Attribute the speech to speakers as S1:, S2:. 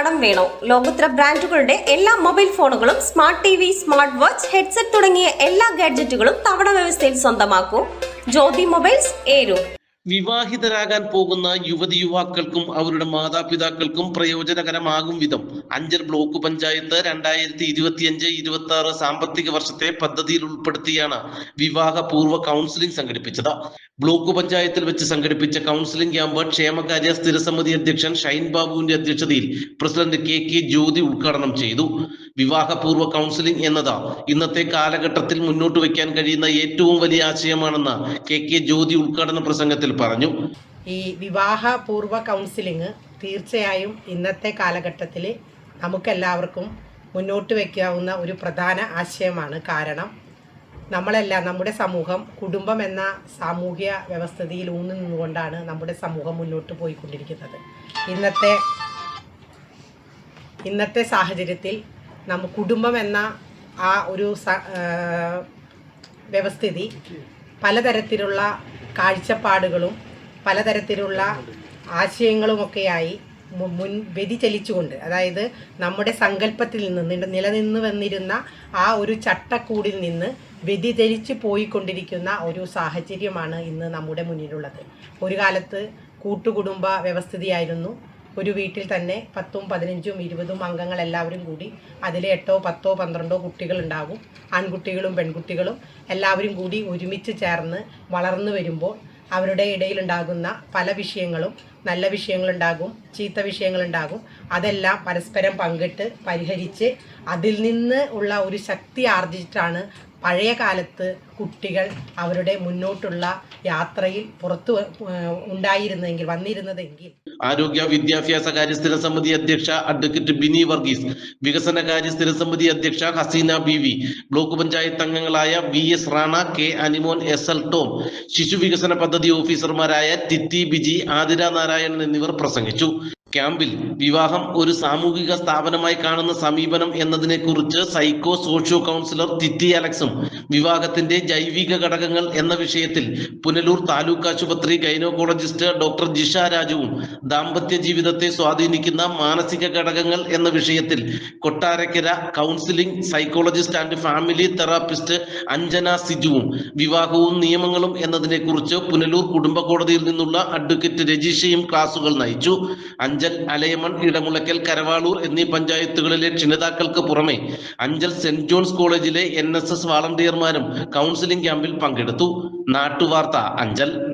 S1: കടം വേണോ? ലോകോത്തര ബ്രാൻഡുകളുടെ എല്ലാ മൊബൈൽ ഫോണുകളും smart T V smart watch headset തുടങ്ങിയ എല്ലാ ഗാഡ്ജറ്റുകളും തവണ വ്യവസ്ഥയിൽ സ്വന്തമാക്കൂ. ജ്യോതി മൊബൈൽസ് ഏരു.
S2: വിവാഹിതരാകാൻ പോകുന്ന യുവതി യുവാക്കൾക്കും അവരുടെ മാതാപിതാക്കൾക്കും പ്രയോജനകരമാകും വിധം. അഞ്ചർ ബ്ലോക്ക് പഞ്ചായത്ത് രണ്ടായിരത്തി ഇരുപത്തിയഞ്ച് ഇരുപത്തി ആറ് സാമ്പത്തിക വർഷത്തെ പദ്ധതിയിൽ ഉൾപ്പെടുത്തിയാണ് വിവാഹപൂർവ കൗൺസിലിംഗ് സംഘടിപ്പിച്ചത്. ബ്ലോക്ക് പഞ്ചായത്തിൽ വെച്ച് സംഘടിപ്പിച്ച കൗൺസിലിംഗ് ക്യാമ്പ് ക്ഷേമകാര്യ സ്ഥിരസമിതി അധ്യക്ഷൻ ഷൈൻ ബാബുവിന്റെ അധ്യക്ഷതയിൽ പ്രസിഡന്റ് കെ കെ ജ്യോതി ഉദ്ഘാടനം ചെയ്തു. വിവാഹപൂർവ കൗൺസിലിംഗ് എന്നത് ഇന്നത്തെ കാലഘട്ടത്തിൽ മുന്നോട്ട് വയ്ക്കാൻ കഴിയുന്ന ഏറ്റവും വലിയ ആശയമാണെന്ന് കെ കെ ജ്യോതി ഉദ്ഘാടന പ്രസംഗത്തിൽ പറഞ്ഞു.
S3: ഈ വിവാഹപൂർവ കൗൺസിലിംഗ് തീർച്ചയായും ഇന്നത്തെ കാലഘട്ടത്തിൽ നമുക്കെല്ലാവർക്കും മുന്നോട്ട് വയ്ക്കാവുന്ന ഒരു പ്രധാന ആശയമാണ് കാരണം നമ്മളെല്ലാം നമ്മുടെ സമൂഹം കുടുംബം എന്ന സാമൂഹ്യ വ്യവസ്ഥിതിയിൽ ഊന്നു നിന്നുകൊണ്ടാണ് നമ്മുടെ സമൂഹം മുന്നോട്ട് പോയിക്കൊണ്ടിരിക്കുന്നത്. ഇന്നത്തെ ഇന്നത്തെ സാഹചര്യത്തിൽ നമ്മ കുടുംബം എന്ന ആ ഒരു വ്യവസ്ഥിതി പലതരത്തിലുള്ള കാഴ്ചപ്പാടുകളും പലതരത്തിലുള്ള ആശയങ്ങളുമൊക്കെയായി മുൻ വ്യതിചലിച്ചുകൊണ്ട് അതായത് നമ്മുടെ സങ്കല്പത്തിൽ നിന്ന് നില- നിലനിന്ന് വന്നിരുന്ന ആ ഒരു ചട്ടക്കൂടിൽ നിന്ന് വ്യതിചലിച്ച് പോയിക്കൊണ്ടിരിക്കുന്ന ഒരു സാഹചര്യമാണ് ഇന്ന് നമ്മുടെ മുന്നിലുള്ളത്. ഒരു കാലത്ത് കൂട്ടുകുടുംബ വ്യവസ്ഥിതിയായിരുന്നു. ഒരു വീട്ടിൽ തന്നെ പത്തും പതിനഞ്ചും ഇരുപതും അംഗങ്ങൾ എല്ലാവരും കൂടി അതിൽ എട്ടോ പത്തോ പന്ത്രണ്ടോ കുട്ടികൾ ഉണ്ടാകും ആൺകുട്ടികളും പെൺകുട്ടികളും എല്ലാവരും കൂടി ഒരുമിച്ച് ചേർന്ന് വളർന്നു വരുമ്പോൾ അവരുടെ ഇടയിലുണ്ടാകുന്ന പല വിഷയങ്ങളും നല്ല വിഷയങ്ങളുണ്ടാകും ചീത്ത വിഷയങ്ങളുണ്ടാകും. അതെല്ലാം പരസ്പരം പങ്കിട്ട് പരിഹരിച്ച് അതിൽ നിന്ന് ഉള്ള ഒരു ശക്തി ആർജിച്ചിട്ടാണ് പഴയ കാലത്ത് കുട്ടികൾ അവരുടെ മുന്നോട്ടുള്ള യാത്രയിൽ പുറത്തു ഉണ്ടായിരുന്നെങ്കിൽ വന്നിരുന്നതെങ്കിൽ
S2: ആരോഗ്യ വിദ്യാഭ്യാസ കാര്യ സ്ഥിരസമിതി അധ്യക്ഷ അഡ്വക്കേറ്റ് ബിനി വർഗീസ് വികസന കാര്യ സ്ഥിര സമിതി അധ്യക്ഷ Haseena B V block panchayat അംഗങ്ങളായ V S Rana K Animon S L Tom ശിശു വികസന പദ്ധതി ഓഫീസർമാരായ ടിറ്റി ബിജി ആതിര നാരായണൻ എന്നിവർ പ്രസംഗിച്ചു. ക്യാമ്പിൽ വിവാഹം ഒരു സാമൂഹിക സ്ഥാപനമായി കാണുന്ന സമീപനം എന്നതിനെ കുറിച്ച് സൈക്കോ സോഷ്യോ കൗൺസിലർ തിറ്റി അലക്സും വിവാഹത്തിന്റെ ജൈവിക ഘടകങ്ങൾ എന്ന വിഷയത്തിൽ പുനലൂർ താലൂക്ക് ആശുപത്രി ഗൈനോക്കോളജിസ്റ്റ് ഡോക്ടർ ജിഷ രാജുവും ദാമ്പത്യ ജീവിതത്തെ സ്വാധീനിക്കുന്ന മാനസിക ഘടകങ്ങൾ എന്ന വിഷയത്തിൽ Kottarakkara counselling psychologist and family therapist Anjana സിജുവും വിവാഹവും നിയമങ്ങളും എന്നതിനെ കുറിച്ച് പുനലൂർ കുടുംബ കോടതിയിൽ നിന്നുള്ള അഡ്വക്കേറ്റ് രജീഷയും ക്ലാസുകൾ നയിച്ചു. അഞ്ചൽ അലയമൺ ഇടമുളയ്ക്കൽ കരവാളൂർ എന്നീ പഞ്ചായത്തുകളിലെ ക്ഷണിതാക്കൾക്ക് പുറമെ അഞ്ചൽ സെന്റ് ജോൺസ് കോളേജിലെ എൻ എസ് എസ് വാളണ്ടിയർമാരും കൗൺസിലിംഗ് ക്യാമ്പിൽ പങ്കെടുത്തു. നാട്ടുവാർത്ത അഞ്ചൽ.